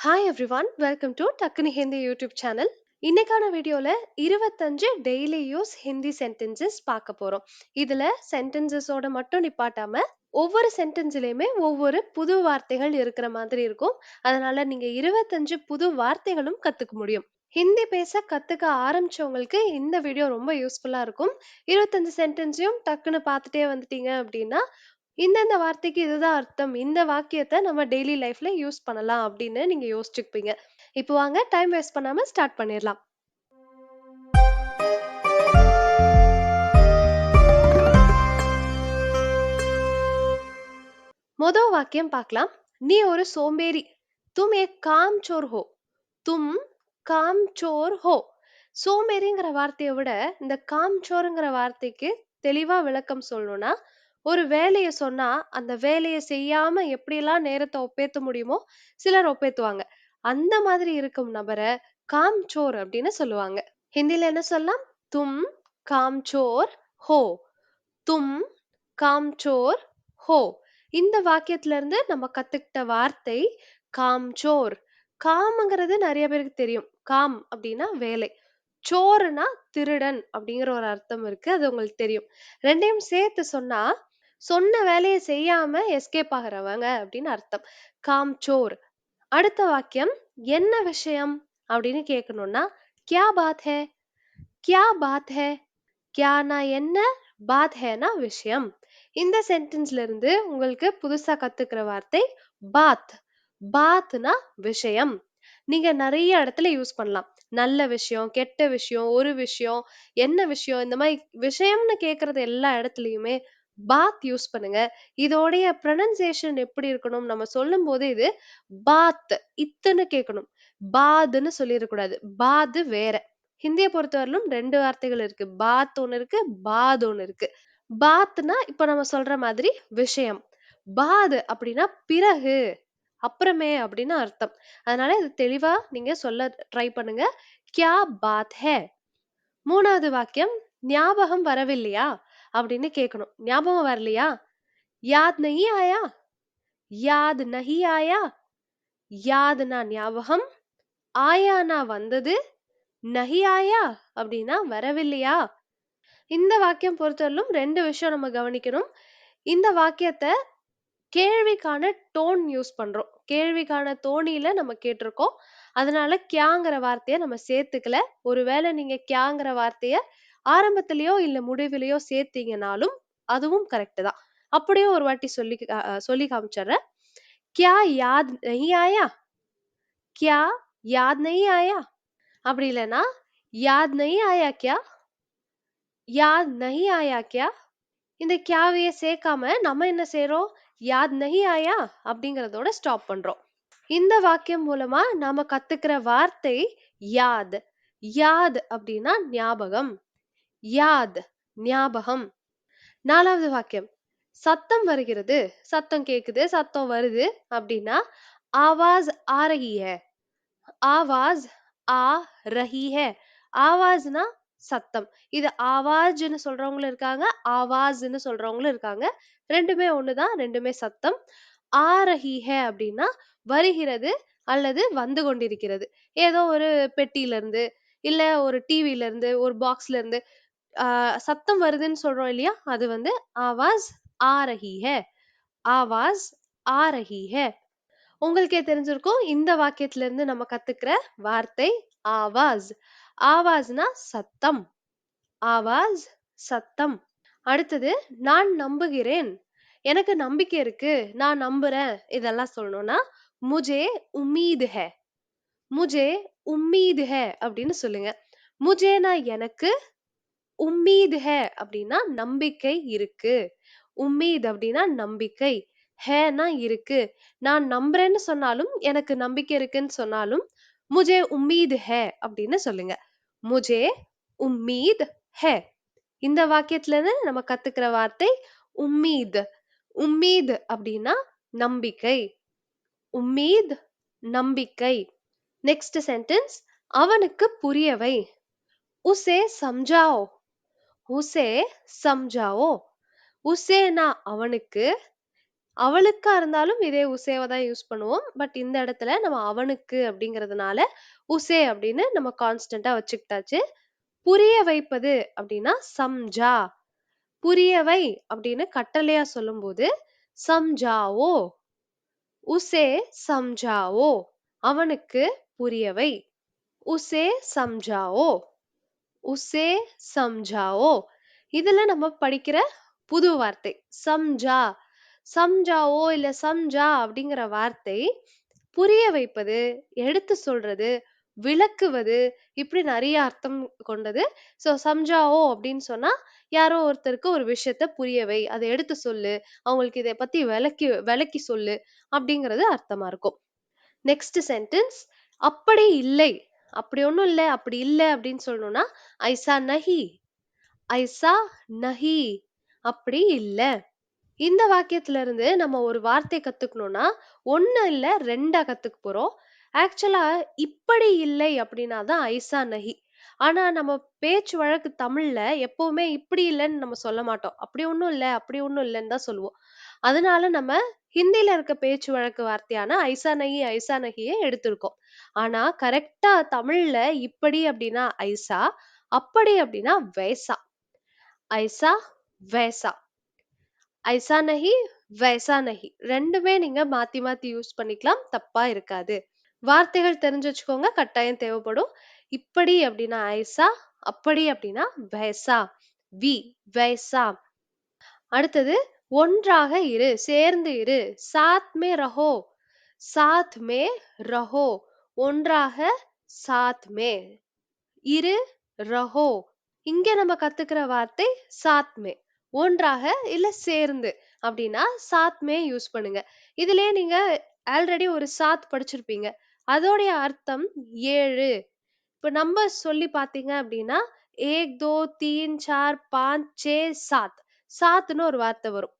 Hi everyone welcome to டக்குனு Hindi YouTube channel இன்னைக்கான வீடியோல இருபத்தஞ்சு டெய்லி யூஸ் ஹிந்தி சென்டென்சஸ் பார்க்க போறோம். இதுல சென்டென்சஸோட மட்டும் நிப்பாட்டாம ஒவ்வொரு சென்டென்ஸ்லயுமே ஒவ்வொரு புது வார்த்தைகள் இருக்கிற மாதிரி இருக்கும். அதனால நீங்க இருபத்தஞ்சு புது வார்த்தைகளும் கத்துக்க முடியும். ஹிந்தி பேச கத்துக்க ஆரம்பிச்சவங்களுக்கு இந்த வீடியோ ரொம்ப யூஸ்ஃபுல்லா இருக்கும். இருபத்தஞ்சு சென்டென்ஸையும் டக்குன்னு பார்த்துட்டே வந்துட்டீங்க அப்படின்னா இந்தந்த வார்த்தைக்கு இதுதான் அர்த்தம். இந்த வாக்கியத்தை நம்ம டெய்லி லைஃப்ல யூஸ் பண்ணலாம் அப்படின்னு நீங்க யோசிச்சுப்பீங்க இப்போ வாங்க டைம் வேஸ்ட் பண்ணாம ஸ்டார்ட் பண்ணிடலாம். மொதல் வாக்கியம் பார்க்கலாம். நீ ஒரு சோம்பேறி. தும் ஏ காம் சோர் ஹோ. தும் காம் சோர் ஹோ. சோம்பேறிங்கிற வார்த்தையை விட இந்த காம் சோருங்கிற வார்த்தைக்கு தெளிவா விளக்கம் சொல்லணும்னா ஒரு வேலைய சொன்னா அந்த வேலைய செய்யாம எப்படியெல்லாம் நேரத்தை ஒப்பேத்த முடியுமோ சிலர் ஒப்பேத்துவாங்க. அந்த மாதிரி இருக்கும் நபரை காம்சோர் அப்படின்னு சொல்லுவாங்க. ஹிந்தில என்ன சொல்லலாம்? தும் காம் சோர் ஹோ. தும் காம் சோர் ஹோ. இந்த வாக்கியத்துல இருந்து நம்ம கத்துக்கிட்ட வார்த்தை காம் சோர். காம்ங்கிறது நிறைய பேருக்கு தெரியும். காம் அப்படின்னா வேலை. சோறுனா திருடன் அப்படிங்கிற ஒரு அர்த்தம் இருக்கு. அது உங்களுக்கு தெரியும். ரெண்டையும் சேர்த்து சொன்னா சொன்ன வேலையை செய்யாம எஸ்கேப் ஆகிறவங்க அப்படின்னு அர்த்தம். காம்சோர் அடுத்த வாக்கியம் என்ன விஷயம் அப்படின்னு கேட்கணும்னா கியா பாத் ஹே? கியா பாத் ஹே? கியானா என்ன? பாத் ஹேனா விஷயம். இந்த சென்டென்ஸ்ல இருந்து உங்களுக்கு புதுசா கத்துக்கிற வார்த்தை பாத். பாத்னா விஷயம். நீங்க நிறைய இடத்துல யூஸ் பண்ணலாம். நல்ல விஷயம் கெட்ட விஷயம் ஒரு விஷயம் என்ன விஷயம் இந்த மாதிரி விஷயம்னு கேக்குறது எல்லா இடத்துலயுமே பாத் யூஸ் பண்ணுங்க. இதோடைய ப்ரனன்சியேஷன் எப்படி இருக்கணும்? நம்ம சொல்லும் போது இது பாத் இத்துன்னு கேட்கணும். பாதுன்னு சொல்லிடக்கூடாது. பாது வேற. ஹிந்தியை பொறுத்தவரையிலும் ரெண்டு வார்த்தைகள் இருக்கு. பாத் ஒன்னு இருக்கு பாத் ஒன்னு இருக்கு. பாத்னா இப்ப நம்ம சொல்ற மாதிரி விஷயம். பாது அப்படின்னா பிறகு அப்புறமே அப்படின்னு அர்த்தம். அதனால இது தெளிவா நீங்க சொல்ல ட்ரை பண்ணுங்க. கியா பாத் ஹே? மூணாவது வாக்கியம் ஞாபகம் வரவில்லையா? அப்படின்னு கேட்கணும் ஞாபகம் வரலையா? யாத் நஹி ஆயா? யாத் நஹி ஆயா? யாதுனா ஞாபகம்? ஆயானா வந்தது நஹி ஆயா? அப்படின்னா வரவில்லையா? இந்த வாக்கியம் பொறுத்தவரையிலும் ரெண்டு விஷயம் நம்ம கவனிக்கணும். இந்த வாக்கியத்தை கேள்விக்கான டோன் யூஸ் பண்றோம். கேள்விக்கான தோணியில நம்ம கேட்டிருக்கோம். அதனால கியாங்கிற வார்த்தைய நம்ம சேர்த்துக்கல. ஒருவேளை நீங்க கியாங்கிற வார்த்தைய ஆரம்பத்திலயோ இல்ல முடிவிலயோ சேர்த்தீங்கனாலும் அதுவும் கரெக்ட் தான். அப்படியே ஒரு வாட்டி சொல்லி சொல்லி காமிச்சிடுறேன். கியா யாத் நஹி ஆயா? கியா யாத் நஹி ஆயா? அப்படி இல்லைன்னா யாத் நஹி ஆயா கியா? யாத் நஹி ஆயா கியா? இந்த கியாவையே சேர்க்காம நம்ம என்ன செய்யறோம் யாத் நஹி ஆயா? அப்படிங்கறதோட ஸ்டாப் பண்றோம். இந்த வாக்கியம் மூலமா நாம கத்துக்கிற வார்த்தை யாத். யாத் அப்படின்னா ஞாபகம். யாத் ஞாபகம். நாலாவது வாக்கியம். சத்தம் வருகிறது. சத்தம் கேக்குது சத்தம் வருது அப்படின்னா ஆவாஸ் ஆ ரஹி ஹே ஆவாஸ் ஆ ரஹி ஹே ஆவாஸ்னா சத்தம். இது ஆவாஜ்னு சொல்றவங்களும் இருக்காங்க ஆவாஸ்னு சொல்றவங்களும் இருக்காங்க. ரெண்டுமே ஒண்ணுதான் ரெண்டுமே சத்தம். ஆ ரஹி ஹே அப்படின்னா வருகிறது அல்லது வந்து கொண்டிருக்கிறது. ஏதோ ஒரு பெட்டியில இருந்து இல்ல ஒரு டிவில இருந்து ஒரு பாக்ஸ்ல இருந்து சத்தம் வருதுன்னு சொல்றோம் இல்லையா? அது வந்து ஆவாஸ் ஆ ரஹி ஹே ஆவாஸ் ஆ ரஹி ஹே உங்களுக்கே தெரிஞ்சிருக்கும் இந்த வாக்கியத்துல இருந்து நம்ம கத்துக்கிற வார்த்தை ஆவாஸ். ஆவாஸ்னா சத்தம். ஆவாஸ் சத்தம். அடுத்தது நான் நம்புகிறேன். எனக்கு நம்பிக்கை இருக்கு. நான் நம்புறேன். இதெல்லாம் சொல்லணும்னா முஜே உமீது ஹே முஜே உம்மீது ஹே அப்படின்னு சொல்லுங்க. முஜேனா எனக்கு உம்மீது ஹே அப்படின்னா நம்பிக்கை இருக்கு. உம்மீத் அப்படின்னா நம்பிக்கை. ஹேனா இருக்கு. நான் நம்புறேன்னு சொன்னாலும் எனக்கு நம்பிக்கை இருக்குன்னு சொன்னாலும் முஜே உம்மீது ஹே அப்படின்னு சொல்லுங்க. முஜே உம்மீத் ஹே. இந்த வாக்கியத்துல இருந்து நம்ம கத்துக்கிற வார்த்தை உம்மீத். உம்மீத் அப்படின்னா நம்பிக்கை. உம்மீத் நம்பிக்கை. நெக்ஸ்ட் சென்டென்ஸ் அவனுக்கு புரியவை. உசே சம்ஜாவ் உசே சம்ஜாவோ உசேனா அவனுக்கு அவளுக்கா இருந்தாலும் இதே உசேவை தான் யூஸ் பண்ணுவோம். பட் இந்த இடத்துல நம்ம அவனுக்கு அப்படிங்கிறதுனால உசே அப்படின்னு நம்ம கான்ஸ்டண்டா வச்சுக்கிட்டாச்சு. புரிய வைப்பது அப்படின்னா சம்ஜா. புரியவை அப்படின்னு கட்டளையா சொல்லும்போது சம்ஜாவோ. உசே சம்ஜாவோ. அவனுக்கு புரியவை உசே சம்ஜாவோ. உசே சம்ஜாவோ. இதுல நம்ம படிக்கிற புது வார்த்தை சம்ஜா. சம்ஜாவோ இல்ல சம்ஜா அப்படிங்கிற வார்த்தை புரிய வைப்பது, எடுத்து சொல்றது, விளக்குவது இப்படி நிறைய அர்த்தம் கொண்டது. ஸோ சம்ஜாவோ அப்படின்னு சொன்னா யாரோ ஒருத்தருக்கு ஒரு விஷயத்த புரிய வை. எடுத்து சொல்லு. அவங்களுக்கு இதை பத்தி விளக்கி விளக்கி சொல்லு அப்படிங்கிறது அர்த்தமா இருக்கும். நெக்ஸ்ட் சென்டென்ஸ் அப்படி இல்லை. அப்படி ஒண்ணும் இல்ல. அப்படி இல்லை அப்படின்னு சொல்லணும்னா ஐசா நஹி. ஐசா நஹி. அப்படி இல்லை இந்த வாக்கியத்துல இருந்து நம்ம ஒரு வார்த்தை கத்துக்கணும்னா ஒண்ணு இல்ல ரெண்டா கத்துக்க போறோம். ஆக்சுவலா இப்படி இல்லை அப்படின்னா தான் ஐசா நஹி. ஆனா நம்ம பேச்சு வழக்கு தமிழ்ல எப்பவுமே இப்படி இல்லைன்னு நம்ம சொல்ல மாட்டோம். அப்படி ஒண்ணும் இல்ல, அப்படி ஒண்ணும் இல்லைன்னு தான் சொல்லுவோம். அதனால நம்ம ஹிந்தியில இருக்க பேச்சு வழக்கு வார்த்தையான ஐசா நஹி, ஐசா நஹிய எடுத்திருக்கோம். ஆனா கரெக்டா தமிழ்ல இப்படி அப்படின்னா ஐசா, அப்படி அப்படின்னா வைசா. ஐசா, வைசா. ஐசா நஹி, வைசா நஹி. 2மே நீங்க மாத்தி மாத்தி யூஸ் பண்ணிக்கலாம். தப்பா இருக்காது. வார்த்தைகள் தெரிஞ்சு வச்சுக்கோங்க. கட்டாயம் தேவைப்படும். இப்படி அப்படின்னா ஐசா, அப்படி அப்படின்னா வைசா. வி, வைசா. அடுத்தது ஒன்றாக இரு, சேர்ந்து இரு. சாத் மே ரஹோ. சாத் மே ரஹோ. ஒன்றாக சாத் மே. இரு, ரஹோ. இங்க நம்ம கத்துக்கிற வார்த்தை சாத் மே. ஒன்றாக இல்ல சேர்ந்து அப்படின்னா சாத் மே யூஸ் பண்ணுங்க. இதுலயே நீங்க ஆல்ரெடி ஒரு சாத் படிச்சிருப்பீங்க. அதோடைய அர்த்தம் ஏழு இப்ப நம்ம சொல்லி பார்த்தீங்க அப்படின்னா ஏக் தோ தீன் சார் பாஞ்ச் சே சாத் சாத்துன்னு ஒரு வார்த்தை வரும்.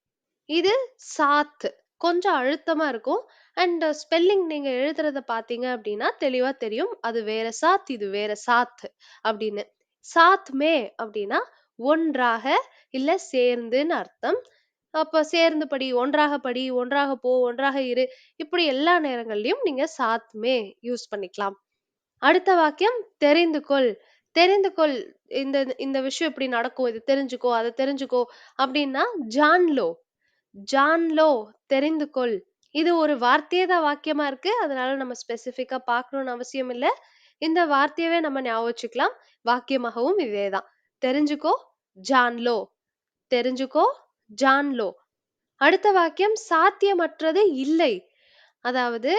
இது சாத். கொஞ்சம் அழுத்தமா இருக்கும். அண்ட் ஸ்பெல்லிங் நீங்க எழுதுறத பார்த்தீங்க அப்படின்னா தெளிவா தெரியும். அது வேற சாத், இது வேற சாத் அப்படின்னு. சாத் மே அப்படின்னா ஒன்றாக இல்ல சேர்ந்துன்னு அர்த்தம். அப்ப சேர்ந்து படி, ஒன்றாக படி, ஒன்றாக போ, ஒன்றாக இரு. இப்படி எல்லா நேரங்கள்லயும் நீங்க சாத் மே யூஸ் பண்ணிக்கலாம். அடுத்த வாக்கியம் தெரிந்து கொள். தெரிந்து கொள். இந்த இந்த விஷயம் இப்படி நடக்கும். இது தெரிஞ்சுக்கோ, அதை தெரிஞ்சுக்கோ அப்படின்னா ஜான்லோ ஜான் லோ தெரிந்து கொள். இது ஒரு வார்த்தையே தான் வாக்கியமா இருக்கு. அதனால நம்ம ஸ்பெசிஃபிக்கா பார்க்கணும்னு அவசியம் இல்ல. இந்த வார்த்தையவே நம்ம ஞாபகம் வச்சுக்கலாம். வாக்கியமாகவும் இதேதான். தெரிஞ்சுக்கோ, ஜான் லோ. தெரிஞ்சுக்கோ, ஜான் லோ. அடுத்த வாக்கியம் சாத்தியமற்றது இல்லை. அதாவது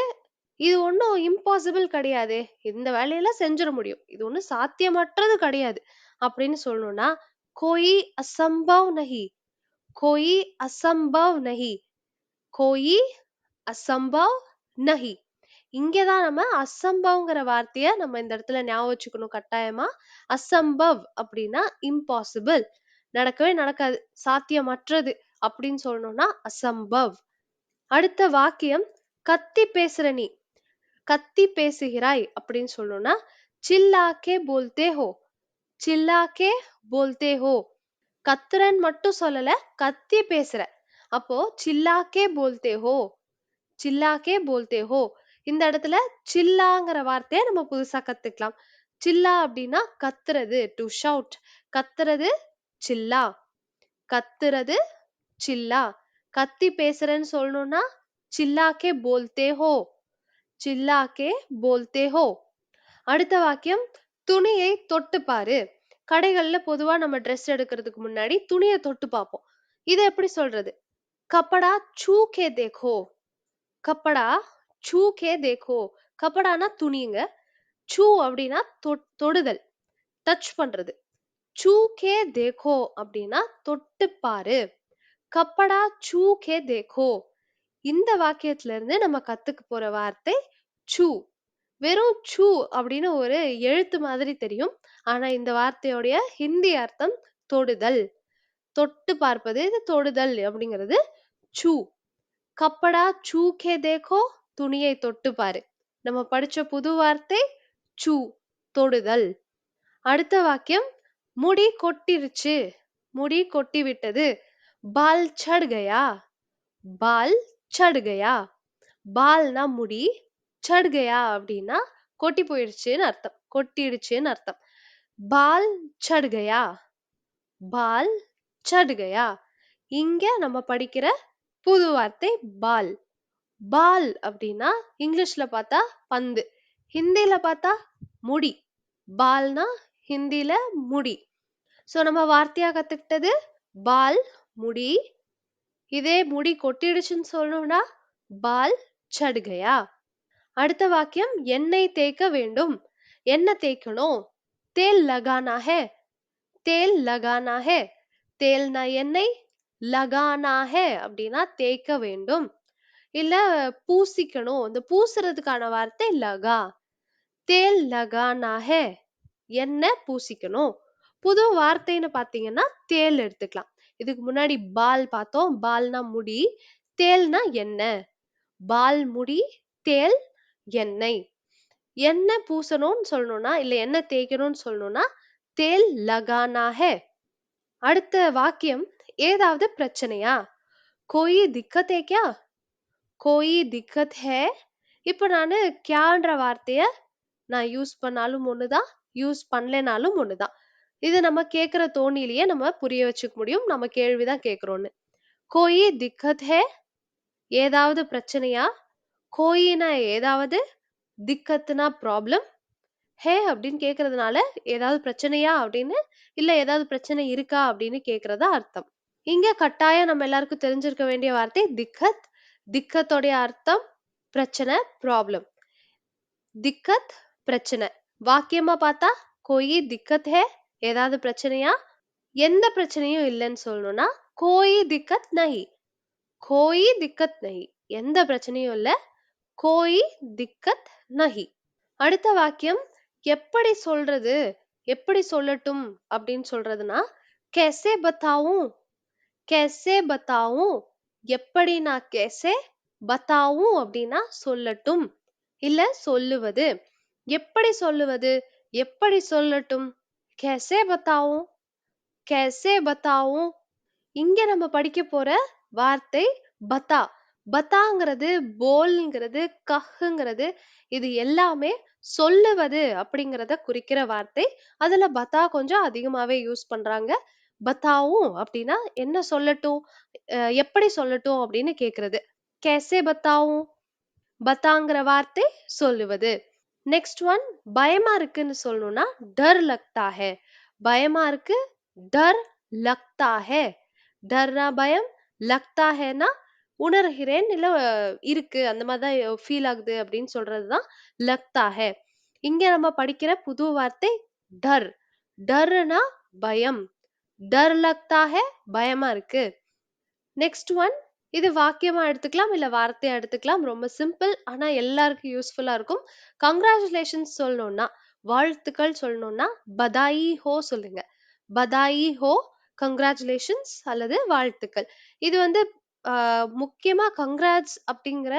இது ஒன்றும் இம்பாசிபிள் கிடையாது இந்த வேலையெல்லாம் செஞ்சிட முடியும். இது ஒண்ணும் சாத்தியமற்றது கிடையாது. அப்படின்னு சொல்லணும்னா கோயி அசம்பவ் நஹி. கோயி அசம்பவ் நஹி. கோயி அசம்பவ் நஹி. இங்க தான் நம்ம அசம்பவ்ங்கிற வார்த்தைய நம்ம இந்த இடத்துல ஞாபகம் வச்சுக்கணும் கட்டாயமா. அசம்பவ் அப்படின்னா இம்பாசிபிள். நடக்கவே நடக்காது. சாத்தியமற்றது அப்படின்னு சொல்லணும்னா அசம்பவ். அடுத்த வாக்கியம் கத்தி பேசுற நீ. கத்தி பேசுகிறாய் அப்படின்னு சொல்லணும்னா சில்லாக்கே போல்தே ஹோ. சில்லாக்கே போல்தே ஹோ. கத்துறேன்னு மட்டும் சொல்லல. கத்தி பேசுற. அப்போ சில்லாக்கே போல்தே ஹோ. சில்லாக்கே போல்தே ஹோ. இந்த இடத்துல சில்லாங்கிற வார்த்தையை நம்ம புதுசா கத்துக்கலாம். சில்லா அப்படின்னா கத்துறது டு ஷவுட். கத்துறது சில்லா. கத்துறது சில்லா. கத்தி பேசுறேன்னு சொல்லணும்னா சில்லாக்கே போல்தே ஹோ. சில்லாக்கே போல்தே ஹோ. அடுத்த வாக்கியம் துணியை தொட்டு பாரு. கடைகள்ல பொதுவா நம்ம ட்ரெஸ் எடுக்கிறதுக்கு முன்னாடி துணியை தொட்டு பார்ப்போம். இதை எப்படி சொல்றது? கப்படா சூ தேகோ கப்படா சூ கே தேக்கோ. கப்படானா துணிங்க. சூ அப்படின்னா தொடுதல் டச் பண்றது. சூ தேகோ அப்படின்னா தொட்டு பாரு. கப்படா சூ தேகோ இந்த வாக்கியத்துல இருந்து நம்ம கத்துக்க போற வார்த்தை சூ. வெறும் சூ அப்படின்னு ஒரு எழுத்து மாதிரி தெரியும். ஆனா இந்த வார்த்தையோடைய ஹிந்தி அர்த்தம் தொடுதல். தொட்டு பார்ப்பது இது தொடுதல் அப்படிங்கிறது சூ கப்படா சூக்கே தேக்கோ? துணியை தொட்டு பாரு நம்ம படிச்ச புது வார்த்தை சூ தொடுதல். அடுத்த வாக்கியம் முடி கொட்டிருச்சு முடி கொட்டி விட்டது பால் சடுகையா? பால் சடுகையா? பால்னா முடி சட் கயா அப்படின்னா கொட்டி போயிடுச்சுன்னு அர்த்தம். கொட்டிடுச்சுன்னு அர்த்தம். பால் சட் கயா பால் சட் கயா இங்க நம்ம படிக்கிற புது வார்த்தை பால். பால் அப்படின்னா இங்கிலீஷ்ல பார்த்தா பந்து. ஹிந்தியில பார்த்தா முடி. பால்னா ஹிந்தியில முடி. ஸோ நம்ம வார்த்தையா கத்துக்கிட்டது? பால் முடி. இதே முடி கொட்டிடுச்சுன்னு சொல்லணும்னா பால் சடுகையா? அடுத்த வாக்கியம் எண்ணெய் தேய்க்க வேண்டும். என்ன தேய்க்கணும் தேல் லகானா ஹே தேல் லகானா ஹே தேல்னா எண்ணெய்? லகானா ஹே அப்படின்னா தேய்க்க வேண்டும். இல்ல பூசிக்கணும் இந்த பூசுறதுக்கான வார்த்தை லகா. தேல் லகானா ஹே எண்ணெய் பூசிக்கணும் புது வார்த்தைன்னு பாத்தீங்கன்னா தேல் எடுத்துக்கலாம். இதுக்கு முன்னாடி பால் பார்த்தோம். பால்னா முடி தேல்னா எண்ணெய். பால் முடி தேல் எண்ணெய். எண்ணெய் பூசணும்னு சொல்லணும்னா இல்ல எண்ணெய் தேய்க்கணும்னு சொல்லணும்னா தேல் லகானா ஹே அடுத்த வாக்கியம் ஏதாவது பிரச்சனையா? கோயி திக்கத் ஹே கியா? கோயி திக்கத் ஹே. இப்போ நான் கியான்ற வார்த்தைய நான் யூஸ் பண்ணாலும் ஒண்ணுதான் யூஸ் பண்ணலைனாலும் ஒண்ணுதான் இது நம்ம கேக்குற தோணிலேயே நம்ம புரிய வச்சுக்க முடியும். நம்ம கேள்விதான் கேக்குறோம்னு கோயி திக்கத் ஹே. ஏதாவது பிரச்சனையா? கோயினா ஏதாவது திக்கத்துனா ப்ராப்ளம் ஹே அப்படின்னு கேட்கறதுனால ஏதாவது பிரச்சனையா அப்படின்னு? இல்ல ஏதாவது பிரச்சனை இருக்கா அப்படின்னு கேட்கறதா அர்த்தம். இங்க கட்டாயம் நம்ம எல்லாருக்கும் தெரிஞ்சிருக்க வேண்டிய வார்த்தை திக்கத். திக்கத்தோடைய அர்த்தம் பிரச்சனை ப்ராப்ளம் திக்கத் பிரச்சனை. வாக்கியமா பார்த்தா கோயி திக்கத் ஹே? ஏதாவது பிரச்சனையா? எந்த பிரச்சனையும் இல்லைன்னு சொல்லணும்னா கோயி திக்கத் நஹி. கோயி திக்கத் நஹி. எந்த பிரச்சனையும் இல்ல கோயி திக்கத் நஹி அடுத்த வாக்கியம் எப்படி சொல்றது? எப்படி சொல்லட்டும்? அப்படின்னு சொல்றதுன்னா கேசே பத்தாவும் கேசே பத்தாவும் எப்படி நான் கேசே பத்தாவும் அப்படின்னா சொல்லட்டும். இல்ல சொல்லுவது. எப்படி சொல்லுவது? எப்படி சொல்லட்டும்? கேசே பத்தாவும் கேசே பத்தாவும் இங்க நம்ம படிக்க போற வார்த்தை பத்தா. பத்தாங்கிறது போல்ங்கிறது கஹ்ங்கிறது இது எல்லாமே சொல்லுவது அப்படிங்கிறத குறிக்கிற வார்த்தை. அதுல பத்தா கொஞ்சம் அதிகமாவே யூஸ் பண்றாங்க. பத்தாவும் அப்படின்னா என்ன சொல்லட்டும்? எப்படி சொல்லட்டும் அப்படின்னு கேக்குறது. கேசே பத்தாவும்? பத்தாங்கிற வார்த்தை சொல்லுவது. நெக்ஸ்ட் ஒன் பயமா இருக்குன்னு சொல்லணும்னா டர் லக்தா ஹே பயமா இருக்கு டர் லக்தா ஹே டர்னா பயம் லக்தா ஹேனா உணர்கிறேன் இல்ல இருக்கு அந்த மாதிரிதான் ஃபீல் ஆகுது அப்படின்னு சொல்றதுதான் லக்தா ஹே இங்க நம்ம படிக்கிற புது வார்த்தை டர். டர்னா பயம். டர் லக்தா ஹே பயமா இருக்கு. நெக்ஸ்ட் ஒன் இது வாக்கியமா எடுத்துக்கலாம் இல்ல வார்த்தையா எடுத்துக்கலாம் ரொம்ப சிம்பிள் ஆனா எல்லாருக்கும் யூஸ்ஃபுல்லா இருக்கும். கங்க்ராச்சுலேஷன்ஸ் சொல்லணும்னா வாழ்த்துக்கள் சொல்லணும்னா பதாயி ஹோ சொல்லுங்க. பதாயி ஹோ கங்க்ராச்சுலேஷன்ஸ் அல்லது வாழ்த்துக்கள். இது வந்து ஆஹ், முக்கியமா கங்க்ராட்ஸ் அப்படிங்கிற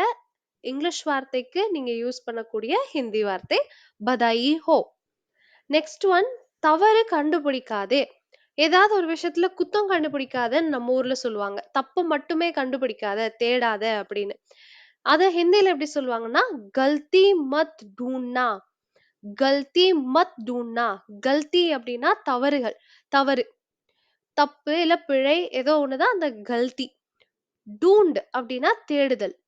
இங்கிலீஷ் வார்த்தைக்கு நீங்க யூஸ் பண்ணக்கூடிய ஹிந்தி வார்த்தை பதாயி ஹோ. நெக்ஸ்ட் ஒன் தவறு கண்டுபிடிக்காதே. ஏதாவது ஒரு விஷயத்துல குத்தம் கண்டுபிடிக்காதன்னு நம்ம ஊர்ல சொல்லுவாங்க. தப்பு மட்டுமே கண்டுபிடிக்காத தேடாத அப்படின்னு. அத ஹிந்தில எப்படி சொல்லுவாங்கன்னா கல்தி மத் டூன்னா? கல்தி மத் டூன்னா? கல்தி அப்படின்னா தவறுகள் தவறு. தப்பு இல்ல பிழை ஏதோ ஒண்ணுதான் அந்த கல்தி. டூண்ட் அப்படின்னா தேடுதல்.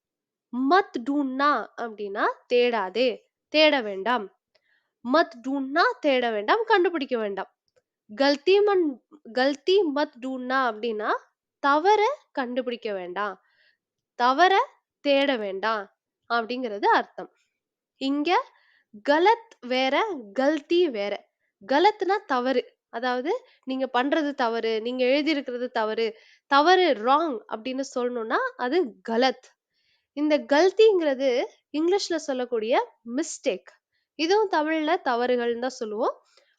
மத் டூன்னா அப்படின்னா தேடாதே தேட வேண்டாம். மத் டூன்னா தேட வேண்டாம் கண்டுபிடிக்க வேண்டாம். கல்தி மண் கல்தி மத் டூன்னா அப்படின்னா தவற கண்டுபிடிக்க வேண்டாம். தவற தேட வேண்டாம் அப்படிங்கிறது அர்த்தம். இங்க கலத் வேற கல்தி வேற. கலத்னா தவறு. அதாவது நீங்க பண்றது தவறு நீங்க எழுதியிருக்கிறது தவறு தவறு ராங் அப்படின்னு சொல்லணும்னா அது கலத் இந்த கல்திங்கிறது இங்கிலீஷ்ல சொல்லக்கூடிய மிஸ்டேக் இதுவும் தமிழ்ல தவறுகள்னு தான் சொல்லுவோம்.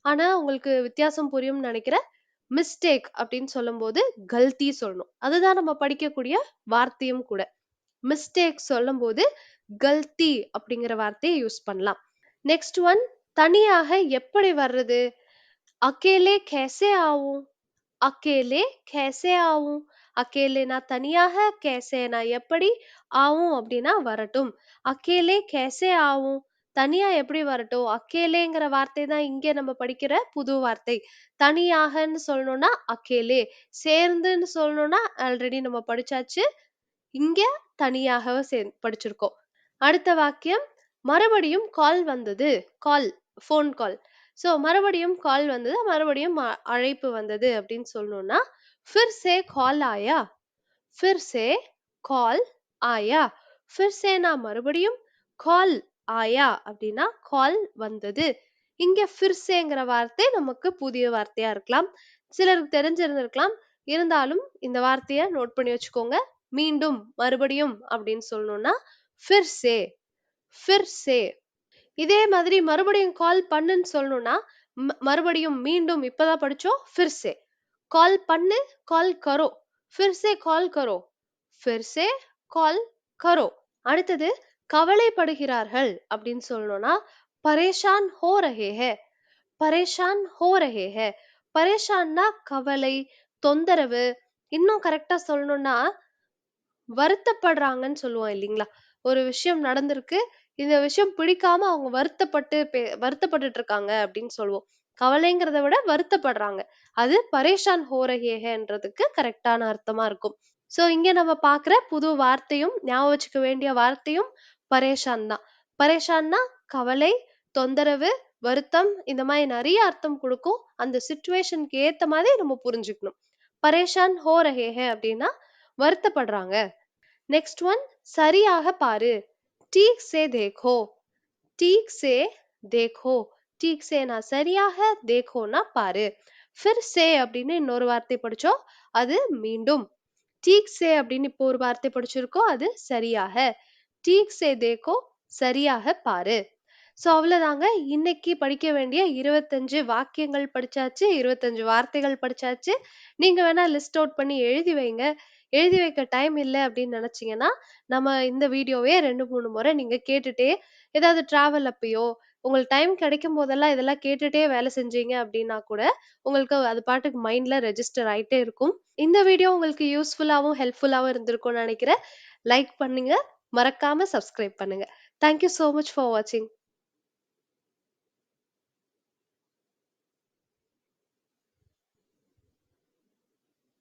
ஆனா உங்களுக்கு வித்தியாசம் புரியும்னு நினைக்கிறேன் மிஸ்டேக் அப்படின்னு சொல்லும்போது கல்தி சொல்லணும். அதுதான் நம்ம படிக்கக்கூடிய வார்த்தையும் கூட. மிஸ்டேக் சொல்லும் போது கல்தி அப்படிங்கிற வார்த்தையை யூஸ் பண்ணலாம். நெக்ஸ்ட் ஒன் தனியாக எப்படி வர்றது? அக்கேலே கேசே ஆவும் அக்கேலே கேசே ஆவும் அக்கேலேனா தனியாக கேசேனா எப்படி ஆவும் அப்படின்னா வரட்டும் அக்கேலே கேசே ஆவும் தனியா எப்படி வரட்டும் அக்கேலேங்கிற வார்த்தை தான் இங்கே நம்ம படிக்கிற புது வார்த்தை தனியாகன்னு சொல்லணும்னா அக்கேலே சேர்ந்துன்னு சொல்லணும்னா ஆல்ரெடி நம்ம படிச்சாச்சு இங்க தனியாக சே படிச்சிருக்கோம் அடுத்த வாக்கியம் மறுபடியும் கால் வந்தது. கால் ஃபோன் கால் ஸோ மறுபடியும் கால் வந்தது. மறுபடியும் அ- அழைப்பு வந்தது அப்படின்னு சொல்லணும்னா ஃபிர் சே கால் ஆயா? ஃபிர் சே கால் ஆயா? ஃபிர் சேனா மறுபடியும் கால் ஆயா? அப்படின்னா கால் வந்தது. இங்கே ஃபிர்சேங்கிற வார்த்தை நமக்கு புதிய வார்த்தையாக இருக்கலாம். சிலருக்கு தெரிஞ்சிருந்திருக்கலாம். இருந்தாலும் இந்த வார்த்தையை நோட் பண்ணி வச்சுக்கோங்க. மீண்டும் மறுபடியும் அப்படின்னு சொல்லணும்னா ஃபிர்சே ஃபிர்சே இதே மாதிரி மறுபடியும் கால் பண்ணுன்னு சொல்லணும்னா ம- மறுபடியும் மீண்டும் இப்பதான் படிச்சோம் ஃபிர்சே கால் பண்ணு கால் கரோ. ஃபிர்சே கால் கரோ. ஃபிர்சே கால் கரோ. அடுத்தது கவலைப்படுகிறார்கள் அப்படின்னு சொல்லணும்னா பரேஷான் ஹோ ரஹே ஹே. பரேஷான் ஹோ ரஹே ஹே. பரேஷான்னா கவலை தொந்தரவு. இன்னும் கரெக்டா சொல்லணும்னா வருத்தப்படுறாங்கன்னு சொல்லுவோம் இல்லைங்களா? ஒரு விஷயம் நடந்திருக்கு இந்த விஷயம் பிடிக்காம அவங்க வருத்தப்பட்டு பே- வருத்தப்பட்டுட்டு இருக்காங்க அப்படின்னு சொல்லுவோம். கவலைங்கிறத விட வருத்தப்படுறாங்க. அது பரேஷான் ஹோரஹேன்றதுக்கு கரெக்டான அர்த்தமா இருக்கும். சோ இங்க நம்ம பாக்குற புது வார்த்தையும் ஞாபகம் வச்சுக்க வேண்டிய வார்த்தையும் பரேஷான் தான். பரேஷான்னா கவலை தொந்தரவு வருத்தம் இந்த மாதிரி நிறைய அர்த்தம் கொடுக்கும். அந்த சுச்சுவேஷனுக்கு ஏத்த மாதிரி நம்ம புரிஞ்சுக்கணும். பரேஷான் ஹோ ரஹே அப்படின்னா வருத்தப்படுறாங்க. நெக்ஸ்ட் ஒன் சரியாக பாரு. டீக் சே தேக்கோ டீக் சே தேக்கோ டீக் சேனா சரியாக தேக்கோனா பாரு ஃபிர் சே அப்படின்னு இன்னொரு வார்த்தை படிச்சோம் அது மீண்டும் டீக் சே அப்படின்னு இப்போ ஒரு வார்த்தை படிச்சிருக்கோம் அது சரியாக டீக் சே தேக்கோ சரியாக பாரு ஸோ அவ்வளோதாங்க இன்னைக்கு படிக்க வேண்டிய இருபத்தஞ்சு வாக்கியங்கள் படிச்சாச்சு இருபத்தஞ்சு வார்த்தைகள் படிச்சாச்சு. நீங்க வேணா லிஸ்ட் அவுட் பண்ணி எழுதி வைங்க. எழுதி வைக்க டைம் இல்லை அப்படின்னு நினைச்சீங்கன்னா நம்ம இந்த வீடியோவே ரெண்டு மூணு முறை நீங்க கேட்டுட்டே ஏதாவது டிராவல் அப்பயோ உங்களுக்கு டைம் கிடைக்கும் போதெல்லாம் இதெல்லாம் கேட்டுட்டே வேலை செஞ்சீங்க அப்படின்னா கூட உங்களுக்கு அது பாட்டுக்கு மைண்ட்ல ரெஜிஸ்டர் ஆயிட்டே இருக்கும். இந்த வீடியோ உங்களுக்கு யூஸ்ஃபுல்லாகவும் ஹெல்ப்ஃபுல்லாகவும் இருந்திருக்கும்னு நினைக்கிறேன். லைக் பண்ணுங்க. மறக்காம சப்ஸ்கிரைப் பண்ணுங்க. தேங்க்யூ ஸோ மச் ஃபார் வாட்சிங்